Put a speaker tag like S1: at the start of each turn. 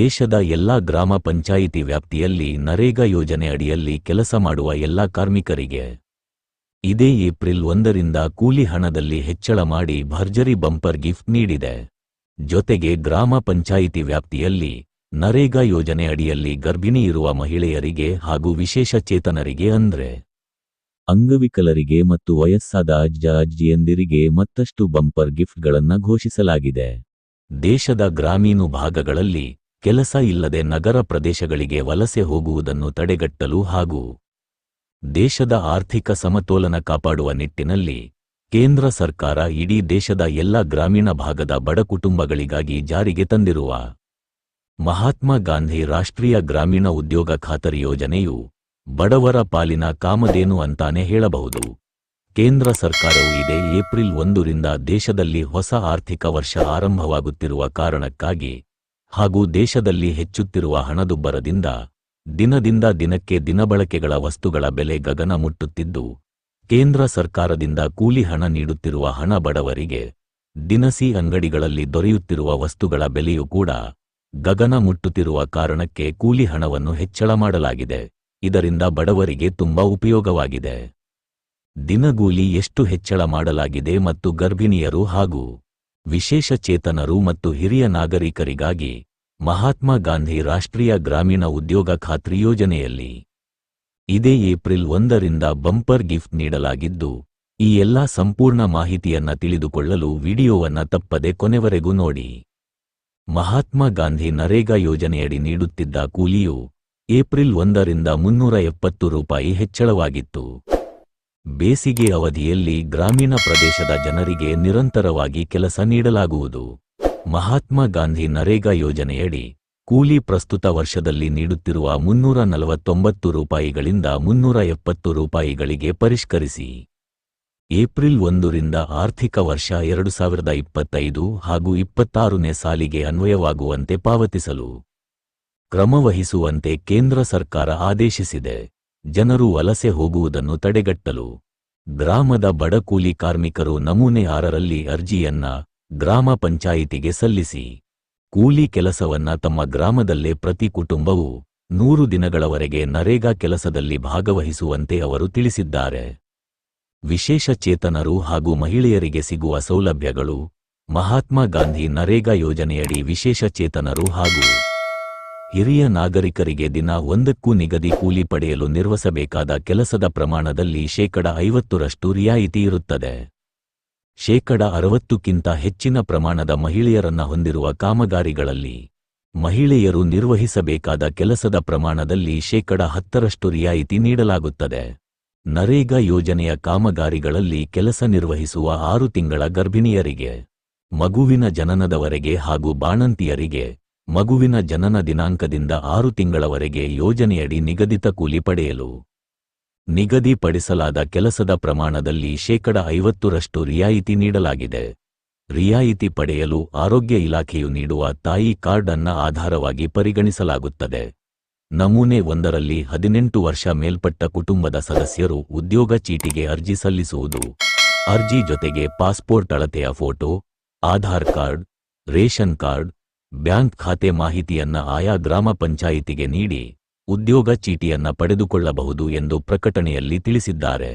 S1: ದೇಶದ ಎಲ್ಲಾ ಗ್ರಾಮ ಪಂಚಾಯಿತಿ ವ್ಯಾಪ್ತಿಯಲ್ಲಿ ನರೇಗಾ ಯೋಜನೆ ಅಡಿಯಲ್ಲಿ ಕೆಲಸ ಮಾಡುವ ಎಲ್ಲಾ ಕಾರ್ಮಿಕರಿಗೆ ಇದೇ ಏಪ್ರಿಲ್ ಒಂದರಿಂದ ಕೂಲಿ ಹಣದಲ್ಲಿ ಹೆಚ್ಚಳ ಮಾಡಿ ಭರ್ಜರಿ ಬಂಪರ್ ಗಿಫ್ಟ್ ನೀಡಿದೆ ಜೊತೆಗೆ ಗ್ರಾಮ ಪಂಚಾಯಿತಿ ವ್ಯಾಪ್ತಿಯಲ್ಲಿ ನರೇಗಾ ಯೋಜನೆ ಅಡಿಯಲ್ಲಿ ಗರ್ಭಿಣಿ ಇರುವ ಮಹಿಳೆಯರಿಗೆ ಹಾಗೂ ವಿಶೇಷ ಚೇತನರಿಗೆ ಅಂದ್ರೆ ಅಂಗವಿಕಲರಿಗೆ ಮತ್ತು ವಯಸ್ಸಾದ ಅಜ್ಜ ಅಜ್ಜಿಯಂದಿರಿಗೆ ಮತ್ತಷ್ಟು ಬಂಪರ್ ಗಿಫ್ಟ್ಗಳನ್ನು ಘೋಷಿಸಲಾಗಿದೆ ದೇಶದ ಗ್ರಾಮೀಣ ಭಾಗಗಳಲ್ಲಿ ಕೆಲಸ ಇಲ್ಲದೆ ನಗರ ಪ್ರದೇಶಗಳಿಗೆ ವಲಸೆ ಹೋಗುವುದನ್ನು ತಡೆಗಟ್ಟಲು ಹಾಗೂ ದೇಶದ ಆರ್ಥಿಕ ಸಮತೋಲನ ಕಾಪಾಡುವ ನಿಟ್ಟಿನಲ್ಲಿ ಕೇಂದ್ರ ಸರ್ಕಾರ ಇಡೀ ದೇಶದ ಎಲ್ಲ ಗ್ರಾಮೀಣ ಭಾಗದ ಬಡ ಕುಟುಂಬಗಳಿಗಾಗಿ ಜಾರಿಗೆ ತಂದಿರುವ ಮಹಾತ್ಮ ಗಾಂಧಿ ರಾಷ್ಟ್ರೀಯ ಗ್ರಾಮೀಣ ಉದ್ಯೋಗ ಖಾತರಿ ಯೋಜನೆಯು ಬಡವರ ಪಾಲಿನ ಕಾಮದೇನು ಅಂತಾನೆ ಹೇಳಬಹುದು ಕೇಂದ್ರ ಸರ್ಕಾರವು ಇದೇ ಏಪ್ರಿಲ್ ಒಂದರಿಂದ ದೇಶದಲ್ಲಿ ಹೊಸ ಆರ್ಥಿಕ ವರ್ಷ ಆರಂಭವಾಗುತ್ತಿರುವ ಕಾರಣಕ್ಕಾಗಿ ಹಾಗೂ ದೇಶದಲ್ಲಿ ಹೆಚ್ಚುತ್ತಿರುವ ಹಣದುಬ್ಬರದಿಂದ ದಿನದಿಂದ ದಿನಕ್ಕೆ ದಿನಬಳಕೆಗಳ ವಸ್ತುಗಳ ಬೆಲೆ ಗಗನ ಮುಟ್ಟುತ್ತಿದ್ದು ಕೇಂದ್ರ ಸರ್ಕಾರದಿಂದ ಕೂಲಿ ಹಣ ನೀಡುತ್ತಿರುವ ಹಣ ಬಡವರಿಗೆ ದಿನಸಿ ಅಂಗಡಿಗಳಲ್ಲಿ ದೊರೆಯುತ್ತಿರುವ ವಸ್ತುಗಳ ಬೆಲೆಯೂ ಕೂಡ ಗಗನ ಮುಟ್ಟುತ್ತಿರುವ ಕಾರಣಕ್ಕೆ ಕೂಲಿ ಹಣವನ್ನು ಹೆಚ್ಚಳ ಮಾಡಲಾಗಿದೆ ಇದರಿಂದ ಬಡವರಿಗೆ ತುಂಬಾ ಉಪಯೋಗವಾಗಿದೆ ದಿನಗೂಲಿ ಎಷ್ಟು ಹೆಚ್ಚಳ ಮಾಡಲಾಗಿದೆ ಮತ್ತು ಗರ್ಭಿಣಿಯರು ಹಾಗೂ ವಿಶೇಷ ಚೇತನರು ಮತ್ತು ಹಿರಿಯ ನಾಗರಿಕರಿಗಾಗಿ ಮಹಾತ್ಮ ಗಾಂಧಿ ರಾಷ್ಟ್ರೀಯ ಗ್ರಾಮೀಣ ಉದ್ಯೋಗ ಖಾತ್ರಿ ಯೋಜನೆಯಲ್ಲಿ ಇದೇ ಏಪ್ರಿಲ್ ಒಂದರಿಂದ ಬಂಪರ್ ಗಿಫ್ಟ್ ನೀಡಲಾಗಿದ್ದು ಈ ಎಲ್ಲಾ ಸಂಪೂರ್ಣ ಮಾಹಿತಿಯನ್ನ ತಿಳಿದುಕೊಳ್ಳಲು ವಿಡಿಯೋವನ್ನ ತಪ್ಪದೆ ಕೊನೆವರೆಗೂ ನೋಡಿ ಮಹಾತ್ಮ ಗಾಂಧಿ ನರೇಗಾ ಯೋಜನೆಯಡಿ ನೀಡುತ್ತಿದ್ದ ಕೂಲಿಯು ಏಪ್ರಿಲ್ ಒಂದರಿಂದ ಮುನ್ನೂರ ಎಪ್ಪತ್ತು ರೂಪಾಯಿ ಹೆಚ್ಚಳವಾಗಿತ್ತು ಬೇಸಿಗೆ ಅವಧಿಯಲ್ಲಿ ಗ್ರಾಮೀಣ ಪ್ರದೇಶದ ಜನರಿಗೆ ನಿರಂತರವಾಗಿ ಕೆಲಸ ನೀಡಲಾಗುವುದು ಮಹಾತ್ಮ ಗಾಂಧಿ ನರೇಗಾ ಯೋಜನೆಯಡಿ ಕೂಲಿ ಪ್ರಸ್ತುತ ವರ್ಷದಲ್ಲಿ ನೀಡುತ್ತಿರುವ ಮುನ್ನೂರ ನಲವತ್ತೊಂಬತ್ತು ರೂಪಾಯಿಗಳಿಂದ ಮುನ್ನೂರ ಎಪ್ಪತ್ತು ರೂಪಾಯಿಗಳಿಗೆ ಪರಿಷ್ಕರಿಸಿ ಏಪ್ರಿಲ್ ಒಂದರಿಂದ ಆರ್ಥಿಕ ವರ್ಷ ಎರಡು ಸಾವಿರದ ಇಪ್ಪತ್ತೈದು ಹಾಗೂ ಇಪ್ಪತ್ತಾರನೇ ಸಾಲಿಗೆ ಅನ್ವಯವಾಗುವಂತೆ ಪಾವತಿಸಲು ಕ್ರಮವಹಿಸುವಂತೆ ಕೇಂದ್ರ ಸರ್ಕಾರ ಆದೇಶಿಸಿದೆ ಜನರು ವಲಸೆ ಹೋಗುವುದನ್ನು ತಡೆಗಟ್ಟಲು ಗ್ರಾಮದ ಬಡಕೂಲಿ ಕಾರ್ಮಿಕರು ನಮೂನೆ ಆರರಲ್ಲಿ ಅರ್ಜಿಯನ್ನ ಗ್ರಾಮ ಪಂಚಾಯಿತಿಗೆ ಸಲ್ಲಿಸಿ ಕೂಲಿ ಕೆಲಸವನ್ನ ತಮ್ಮ ಗ್ರಾಮದಲ್ಲೇ ಪ್ರತಿ ಕುಟುಂಬವು ನೂರು ದಿನಗಳವರೆಗೆ ನರೇಗಾ ಕೆಲಸದಲ್ಲಿ ಭಾಗವಹಿಸುವಂತೆ ಅವರು ತಿಳಿಸಿದ್ದಾರೆ ವಿಶೇಷ ಚೇತನರು ಹಾಗೂ ಮಹಿಳೆಯರಿಗೆ ಸಿಗುವ ಸೌಲಭ್ಯಗಳು ಮಹಾತ್ಮ ಗಾಂಧಿ ನರೇಗಾ ಯೋಜನೆಯಡಿ ವಿಶೇಷ ಚೇತನರು ಹಾಗೂ ಹಿರಿಯ ನಾಗರಿಕರಿಗೆ ದಿನ ಒಂದಕ್ಕೂ ನಿಗದಿ ಕೂಲಿ ಪಡೆಯಲು ನಿರ್ವಹಿಸಬೇಕಾದ ಕೆಲಸದ ಪ್ರಮಾಣದಲ್ಲಿ ಶೇಕಡ ಐವತ್ತರಷ್ಟು ರಿಯಾಯಿತಿ ಇರುತ್ತದೆ ಶೇಕಡ ಅರವತ್ತುಕ್ಕಿಂತ ಹೆಚ್ಚಿನ ಪ್ರಮಾಣದ ಮಹಿಳೆಯರನ್ನ ಹೊಂದಿರುವ ಕಾಮಗಾರಿಗಳಲ್ಲಿ ಮಹಿಳೆಯರು ನಿರ್ವಹಿಸಬೇಕಾದ ಕೆಲಸದ ಪ್ರಮಾಣದಲ್ಲಿ ಶೇಕಡ ಹತ್ತರಷ್ಟು ರಿಯಾಯಿತಿ ನೀಡಲಾಗುತ್ತದೆ ನರೇಗಾ ಯೋಜನೆಯ ಕಾಮಗಾರಿಗಳಲ್ಲಿ ಕೆಲಸ ನಿರ್ವಹಿಸುವ ಆರು ತಿಂಗಳ ಗರ್ಭಿಣಿಯರಿಗೆ ಮಗುವಿನ ಜನನದವರೆಗೆ ಹಾಗೂ ಬಾಣಂತಿಯರಿಗೆ ಮಗುವಿನ ಜನನ ದಿನಾಂಕದಿಂದ ಆರು ತಿಂಗಳವರೆಗೆ ಯೋಜನೆಯಡಿ ನಿಗದಿತ ಕೂಲಿ ಪಡೆಯಲು ನಿಗದಿಪಡಿಸಲಾದ ಕೆಲಸದ ಪ್ರಮಾಣದಲ್ಲಿ ಶೇಕಡ ಐವತ್ತರಷ್ಟು ರಿಯಾಯಿತಿ ನೀಡಲಾಗಿದೆ ರಿಯಾಯಿತಿ ಪಡೆಯಲು ಆರೋಗ್ಯ ಇಲಾಖೆಯು ನೀಡುವ ತಾಯಿ ಕಾರ್ಡ್ ಅನ್ನ ಆಧಾರವಾಗಿ ಪರಿಗಣಿಸಲಾಗುತ್ತದೆ ನಮೂನೆ ಒಂದರಲ್ಲಿ ಹದಿನೆಂಟು ವರ್ಷ ಮೇಲ್ಪಟ್ಟ ಕುಟುಂಬದ ಸದಸ್ಯರು ಉದ್ಯೋಗ ಚೀಟಿಗೆ ಅರ್ಜಿ ಸಲ್ಲಿಸುವುದು ಅರ್ಜಿ ಜೊತೆಗೆ ಪಾಸ್ಪೋರ್ಟ್ ಅಳತೆಯ photo Aadhaar card ration card bank ಖಾತೆ ಮಾಹಿತಿಯನ್ನ ಆಯಾ ಗ್ರಾಮ ಪಂಚಾಯಿತಿಗೆ ನೀಡಿ ಉದ್ಯೋಗ ಚೀಟಿಯನ್ನ ಪಡೆದುಕೊಳ್ಳಬಹುದು ಎಂದು ಪ್ರಕಟಣೆಯಲ್ಲಿ ತಿಳಿಸಿದ್ದಾರೆ